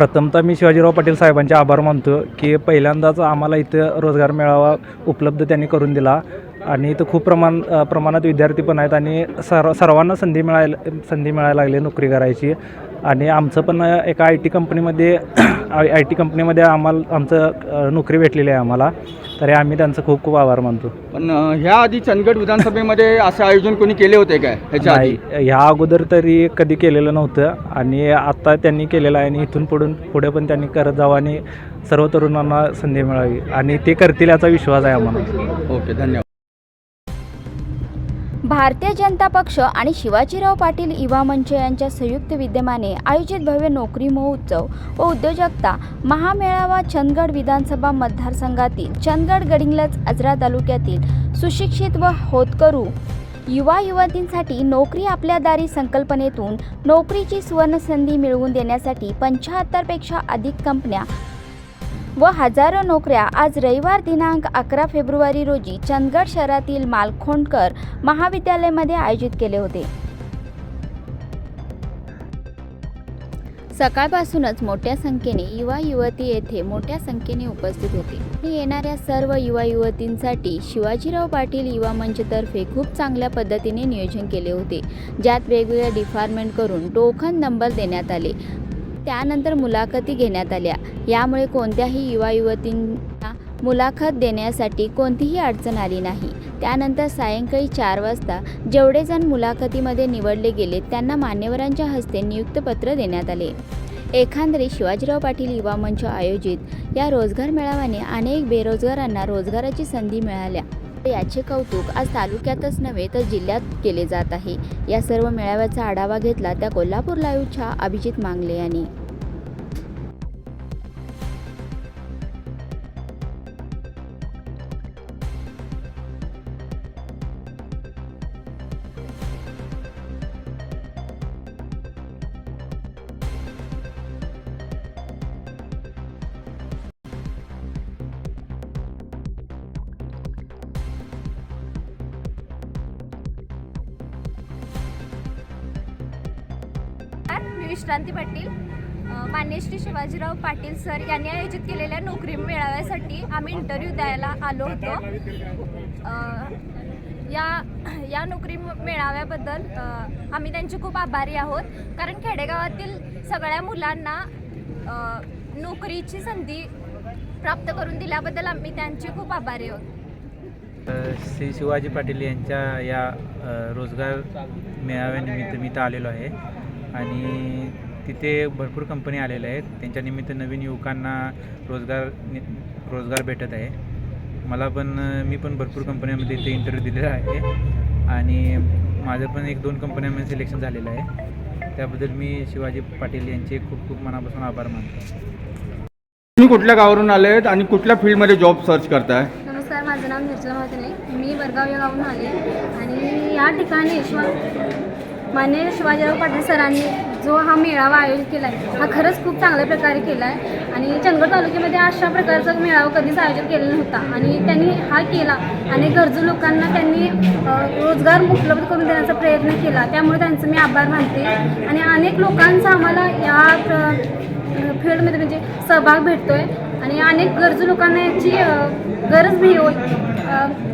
प्रथमतः मी शिवाजीराव पाटील साहेबांचे आभार मानतो की पहिल्यांदाच आम्हाला इथं रोजगार मेळावा उपलब्ध त्यांनी करून दिला. आणि इथं खूप प्रमाण प्रमाणात विद्यार्थी पण आहेत आणि सर्व सर्वांना संधी मिळायला संधी मिळायला लागली नोकरी करायची. आणि आमचं पण एका आय टी कंपनीमध्ये आय टी कंपनीमध्ये आम्हाला आमचं नोकरी भेटलेली आहे आम्हाला. तरी आम्ही त्यांचं खूप खूप आभार मानतो. पण ह्या आधी चंदगड विधानसभेमध्ये असं आयोजन कोणी केले होते काय? ह्याच्या आधी? ह्या अगोदर तरी कधी केलेलं नव्हतं. आणि आता त्यांनी केलेलं आहे आणि इथून पुढून पुढे पण त्यांनी करत जावं आणि सर्व तरुणांना संधी मिळावी. आणि ते करतील याचा विश्वास आहे आम्हाला. ओके धन्यवाद. भारतीय जनता पक्ष आणि शिवाजीराव पाटील युवा मंच यांच्या संयुक्त विद्यमाने आयोजित भव्य नोकरी महोत्सव व उद्योजकता महामेळावा चंदगड विधानसभा मतदारसंघातील चंदगड गडिंगलज अजरा तालुक्यातील सुशिक्षित व होतकरू युवा युवतींसाठी नोकरी आपल्या दारी संकल्पनेतून नोकरीची सुवर्णसंधी मिळवून देण्यासाठी पंच्याहत्तरपेक्षा अधिक कंपन्या व हजारो नोकऱ्या आज रविवार दिनांक अकरा फेब्रुवारी रोजी चंदगड शहरातील मालखोंडकर महाविद्यालयामध्ये आयोजित केले होते. सकाळपासूनच मोठ्या संख्येने युवा युवती येथे मोठ्या संख्येने उपस्थित होते. येणाऱ्या सर्व युवा युवतींसाठी शिवाजीराव पाटील युवा मंचतर्फे खूप चांगल्या पद्धतीने नियोजन केले होते. ज्यात वेगवेगळ्या डिपार्टमेंट करून टोकन नंबर देण्यात आले. त्यानंतर मुलाखती घेण्यात आल्या. यामुळे कोणत्याही युवा युवतींना मुलाखत देण्यासाठी कोणतीही अडचण आली नाही. त्यानंतर सायंकाळी चार वाजता जेवढे जण मुलाखतीमध्ये निवडले गेले त्यांना मान्यवरांच्या हस्ते नियुक्तपत्र देण्यात आले. एखांदरी शिवाजीराव पाटील युवा मंच आयोजित या रोजगार मेळाव्याने अनेक बेरोजगारांना रोजगाराची संधी मिळाल्या. याचे कौतुक आज तालुक्यातच नव्हे तर जिल्ह्यात केले जात आहे. या सर्व मेळाव्याचा आढावा घेतला त्या कोल्हापूर लाईव्हच्या अभिजित मांगले यांनी. विश्रांती पाटील मान्य श्री शिवाजीराव पाटील सर यांनी आयोजित केलेल्या नोकरी मेळाव्यासाठी आम्ही इंटरव्ह्यू द्यायला आलो होतो. या या नोकरी मेळाव्याबद्दल आम्ही त्यांचे खूप आभारी आहोत. कारण खेडेगावातील सगळ्या मुलांना नोकरीची संधी प्राप्त करून दिल्याबद्दल आम्ही त्यांचे खूप आभारी आहोत. श्री शिवाजी पाटील यांच्या या रोजगार मेळाव्यानिमित्त मी इथं आलेलो आहे. आणि तिथे भरपूर कंपनी आलेल्या आहेत. त्यांच्या निमित्त नवीन युवकांना रोजगार रोजगार भेटत आहे. मला पण मी पण भरपूर कंपन्यांमध्ये इथे इंटरव्ह्यू दिलेला आहे. आणि माझं पण एक दोन कंपन्यांमध्ये सिलेक्शन झालेलं आहे. त्याबद्दल मी शिवाजी पाटील यांचे खूप खूप मनापासून आभार मानतो. तुम्ही कुठल्या गावावरून आले आहेत आणि कुठल्या फील्डमध्ये जॉब सर्च करताय? नमस्कार माझं नाव निर्जला मातने मी वडगाव या गावून आले आणि या ठिकाणी मान्य शिवाजीराव पाटील सरांनी जो हा मेळावा आयोजित केला आहे हा खरंच खूप चांगल्या प्रकारे केला आहे आणि चंदगड तालुक्यामध्ये अशा प्रकारचा मेळावा कधीच आयोजित केलेला नव्हता. आणि त्यांनी हा केला आणि गरजू लोकांना त्यांनी रोजगार उपलब्ध करून देण्याचा प्रयत्न केला. त्यामुळे त्यांचं मी आभार मानते. आणि अनेक लोकांचा आम्हाला या फील्डमध्ये म्हणजे सहभाग भेटतो आहे आणि अनेक गरजू लोकांना याची गरज भी होईल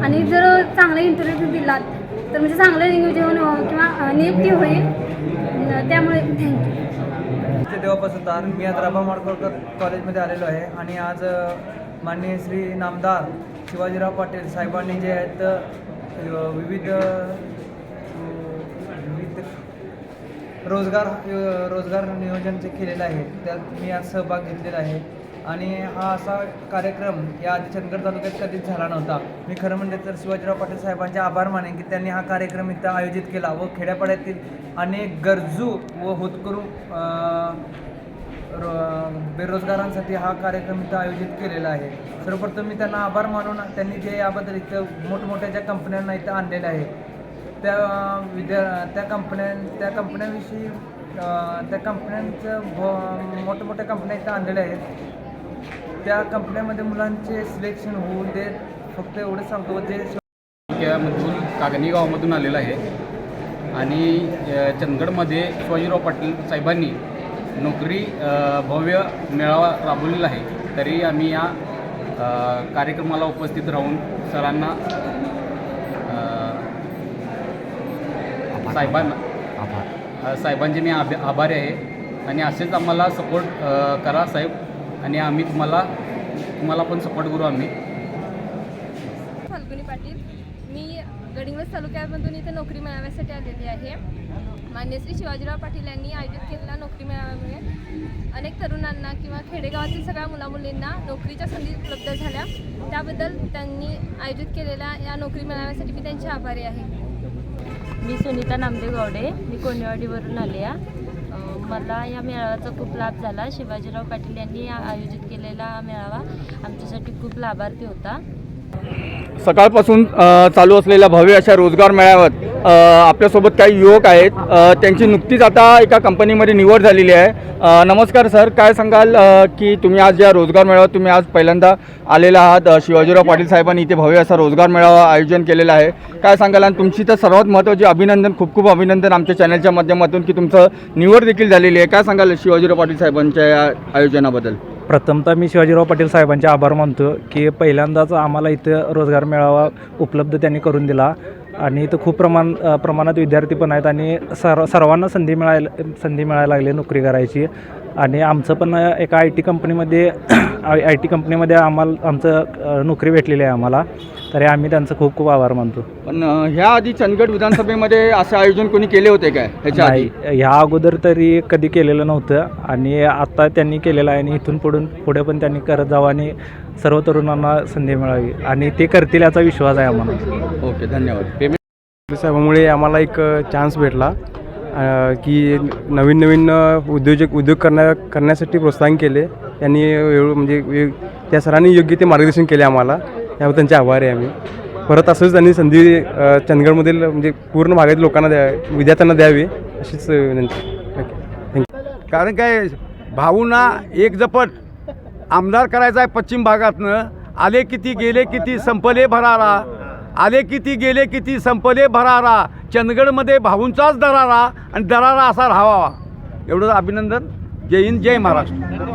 आणि जर चांगला इंटरव्ह्यू दिला तर म्हणजे चांगलं नियोजन देऊन किंवा नियुक्ती होईल. त्यामुळे थँक्यू तेव्हापासून तर मी आज रभा माडकोळकर कॉलेजमध्ये आलेलो आहे. आणि आज माननीय श्री नामदार शिवाजीराव पाटील साहेबांनी जे आहेत विविध विविध रोजगार रोजगार नियोजन जे केलेलं आहे त्यात मी आज सहभाग घेतलेला आहे. आणि हा असा कार्यक्रम या आधी चंदगड तालुक्यात कधीच झाला नव्हता. मी खरं म्हणजे तर शिवाजीराव पाटील साहेबांचे आभार मानेन की त्यांनी हा कार्यक्रम इथं आयोजित केला व खेड्यापाड्यातील अनेक गरजू व होतकरू रो- बेरोजगारांसाठी हा कार्यक्रम इथं आयोजित केलेला आहे. सर्वप्रथम मी त्यांना आभार मानून त्यांनी जे याबद्दल इथं मोठमोठ्या ज्या कंपन्यांना इथं आणलेलं आहे त्या विद्या त्या कंपन्यां त्या कंपन्यांविषयी त्या कंपन्यांचं मोठमोठ्या कंपन्या इथं आणलेल्या आहेत. त्या कंपन्यामध्ये मुलांचे सिलेक्शन होऊ देत फक्त एवढंच सांगतो जे तालुक्यामधून कागणी गावामधून आलेला आहे. आणि चंदगडमध्ये शिवाजीराव पाटील साहेबांनी नोकरी भव्य मेळावा राबवलेला आहे. तरी आम्ही या कार्यक्रमाला उपस्थित राहून सरांना साहेबांना अ, साहेबांचे मी आभ आभारी आहे. आणि असेच आम्हाला सपोर्ट करा साहेब. आणि आम्ही तुम्हाला तुम्हाला पण सपोर्ट करू आम्ही. फाल्गुनी पाटील मी गडिंग्लज तालुक्यामधून इथे नोकरी मिळवण्यासाठी आलेली आहे. मान्य श्री शिवाजीराव पाटील यांनी आयोजित केलेल्या नोकरी मेळाव्यामुळे अनेक तरुणांना किंवा खेडेगावातील सगळ्या मुलामुलींना नोकरीच्या संधी उपलब्ध झाल्या. त्याबद्दल त्यांनी आयोजित केलेल्या या नोकरी मेळाव्यासाठी मी त्यांचे आभारी आहे. मी सुनीता नामदेव गावडे मी कोंडेवाडीवरून आले आहे. मला या मेळाव्याचा खूप लाभ झाला. शिवाजीराव पाटील यांनी आयोजित केलेला हा मेळावा आमच्यासाठी खूप लाभार्थी होता. सकाळपासून चालू असलेल्या भव्य अशा रोजगार मेळाव्यात आपल्यासोबत काही युवक आहेत. त्यांची नुकतीच आता एका कंपनीमध्ये निवड झालेली आहे. नमस्कार सर. काय सांगाल की तुम्ही आज या रोजगार मेळाव्यात तुम्ही आज पहिल्यांदा आलेला आहात. शिवाजीराव पाटील साहेबांनी इथे भव्य असा रोजगार मेळावा आयोजन केलेला आहे. काय सांगाल आणि तुमची तर सर्वात महत्त्वाची अभिनंदन खूप खूप अभिनंदन आमच्या चॅनलच्या माध्यमातून की तुमचं निवड देखील झालेली आहे. काय सांगाल शिवाजीराव पाटील साहेबांच्या या आयोजनाबद्दल? प्रथमतः मी शिवाजीराव पाटील साहेबांचे आभार मानतो की पहिल्यांदाच आम्हाला इथं रोजगार मेळावा उपलब्ध त्यांनी करून दिला. आणि इथं खूप प्रमाण प्रमाणात विद्यार्थी पण आहेत आणि सर्व सर्वांना संधी मिळायला संधी मिळायला लागली नोकरी करायची. आणि आमचं पण एका आय टी कंपनीमध्ये आय आय टी कंपनीमध्ये आम्हाला आमचं नोकरी भेटलेली आहे आम्हाला. तरी आम्ही त्यांचं खूप खूप आभार मानतो. पण ह्या आधी चंदगड विधानसभेमध्ये असं आयोजन कोणी केले होते काय? ह्याच्या आधी? नाही ह्या अगोदर तरी कधी केलेलं नव्हतं. आणि आता त्यांनी केलेलं आहे आणि इथून पुढून पुढे पण त्यांनी करत जावं आणि सर्व तरुणांना संधी मिळावी. आणि ते करतील याचा विश्वास आहे आम्हाला. ओके धन्यवाद. साहेबामुळे आम्हाला एक चान्स भेटला. की नवीन नवीन उद्योजक उद्योग करण्या करण्यासाठी प्रोत्साहन केले. त्यांनी म्हणजे त्या सरांनी योग्य ते मार्गदर्शन केले आम्हाला. त्यावर त्यांचे आभारी आहे आम्ही. परत असंच त्यांनी संधी चंदगडमधील म्हणजे पूर्ण भागातील लोकांना द्या विद्यार्थ्यांना द्यावी अशीच विनंती. थँक्यू कारण काय भाऊंना एक जपट आमदार करायचा आहे पश्चिम भागातनं. आले किती गेले किती संपले भरारा. आले किती गेले किती संपले भरारा. चंदगडमध्ये भाऊंचाच दरारा आणि दरारा असा राहावा. एवढं अभिनंदन. जय हिंद जय महाराष्ट्र.